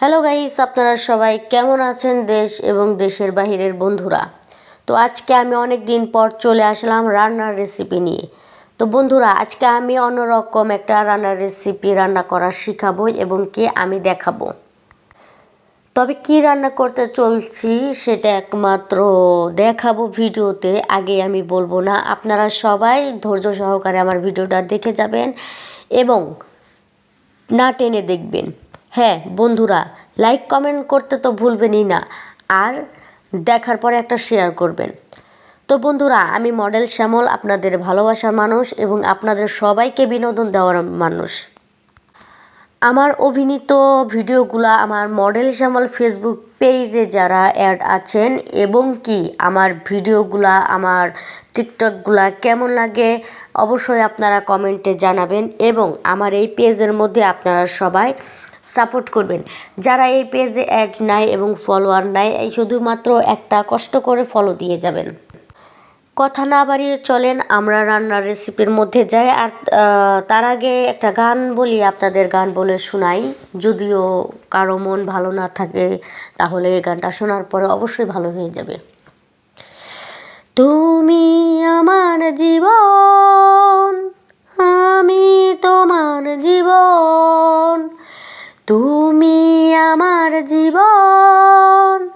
Hello guys আপনারা সবাই কেমন আছেন দেশ এবং দেশের বাহিরের বন্ধুরা? তো আজকে আমি অনেক দিন পর চলে আসলাম রান্নার রেসিপি নিয়ে। তো বন্ধুরা, আজকে আমি অন্যরকম একটা রান্নার রেসিপি রান্না করা শিখাবো এবং কে আমি দেখাবো। তবে কি রান্না করতে চলছি সেটা একমাত্র দেখাবো ভিডিওতে, আগে আমি বলব না। আপনারা সবাই ধৈর্য সহকারে আমার ভিডিওটা দেখে যাবেন এবং না টেনে দেখবেন। হ্যাঁ বন্ধুরা লাইক কমেন্ট করতে তো ভুলবেনই না। আর দেখার পরে একটা শেয়ার করবেন। তো বন্ধুরা, আমি মডেল শ্যামল, আপনাদের ভালোবাসার মানুষ এবং আপনাদের সবাইকে বিনোদন দেওয়ার মানুষ। আমার অভিনীত ভিডিওগুলা আমার মডেল শ্যামল ফেসবুক পেজে যারা অ্যাড আছেন এবং কি আমার ভিডিওগুলা, আমার টিকটকগুলা কেমন লাগে অবশ্যই আপনারা কমেন্টে জানাবেন এবং আমার এই পেজের মধ্যে আপনারা সবাই সাপোর্ট করবেন। যারা এই পেজে অ্যাড নাই এবং ফলোয়ার নাই, এই শুধুমাত্র একটা কষ্ট করে ফলো দিয়ে যাবেন। কথা না বাড়িয়ে চলেন, আমরা রান্নার রেসিপির মধ্যে যাই। আর তার আগে একটা গান বলি, আপনাদের গান বলে শোনাই। যদিও কারও মন ভালো না থাকে, তাহলে এই গানটা শোনার পরে অবশ্যই ভালো হয়ে যাবে। তুমি আমার জীবন, আমি তোমার জীবন। তুমি আমার জীবন,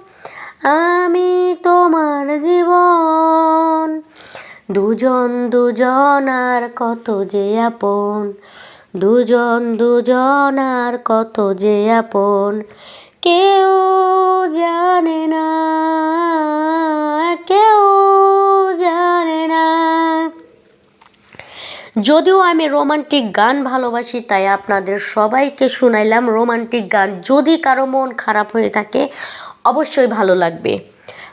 আমি তোমার জীবন। দুজন দুজন আর কত যে আপন, দুজন দুজন আর কত যে আপন। কেউ যদিও আমি রোমান্টিক গান ভালোবাসি, তাই আপনাদের সবাইকে শুনাইলাম রোমান্টিক গান। যদি কারও মন খারাপ হয়ে থাকে, অবশ্যই ভালো লাগবে।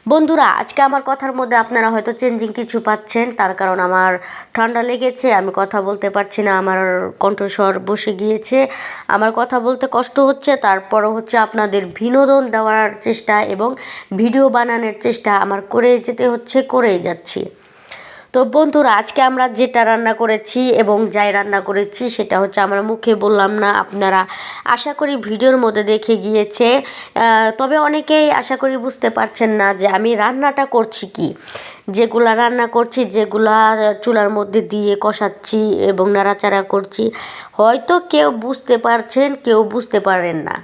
বন্ধুরা, আজকে আমার কথার মধ্যে আপনারা হয়তো চেঞ্জিং কিছু পাচ্ছেন, তার কারণ আমার ঠান্ডা লেগেছে, আমি কথা বলতে পারছি না, আমার কণ্ঠস্বর বসে গিয়েছে। আমার কথা বলতে কষ্ট হচ্ছে, তারপরও হচ্ছে আপনাদের বিনোদন দেওয়ার চেষ্টা এবং ভিডিও বানানোর চেষ্টা আমার করে যেতে হচ্ছে, করেই যাচ্ছি। তো বন্ধুরা, আজকে আমরা যেটা রান্না করেছি এবং যাই রান্না করেছি সেটা হচ্ছে আমরা মুখে বললাম না, আপনারা আশা করি ভিডিওর মধ্যে দেখে গিয়েছে। তবে অনেকেই আশা করি বুঝতে পারছেন না যে আমি রান্নাটা করছি কি। যেগুলা রান্না করছি, যেগুলা চুলার মধ্যে দিয়ে কষাচ্ছি এবং নাড়াচাড়া করছি, হয়তো কেউ বুঝতে পারছেন, কেউ বুঝতে পারেন না।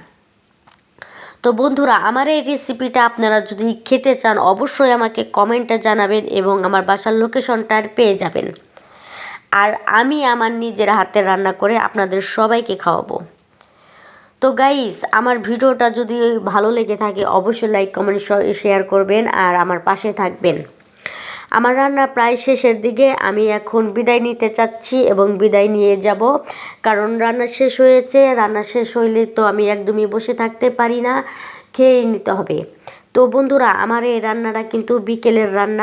তো বন্ধুরা, আমার এই রেসিপিটা আপনারা যদি খেতে চান, অবশ্যই আমাকে কমেন্টে জানাবেন এবং আমার বাসার লোকেশনটা পেয়ে যাবেন। আর আমি আমার নিজের হাতে রান্না করে আপনাদের সবাইকে খাওয়াবো। তো গাইস আমার ভিডিওটা যদি ভালো লেগে থাকে, অবশ্যই লাইক কমেন্ট শেয়ার করবেন আর আমার পাশে থাকবেন। আমার রান্না প্রায় শেষের দিকে। আমি এখন বিদায় নিতে চাচ্ছি এবং বিদায় নিয়ে যাব। কারণ রান্না শেষ হয়েছে। রান্না শেষ হইলে তো আমি একদমই বসে থাকতে পারি না। খেয়ে নিতে হবে। তো বন্ধুরা, আমার এই রান্নাটা কিন্তু বিকেলের রান্না।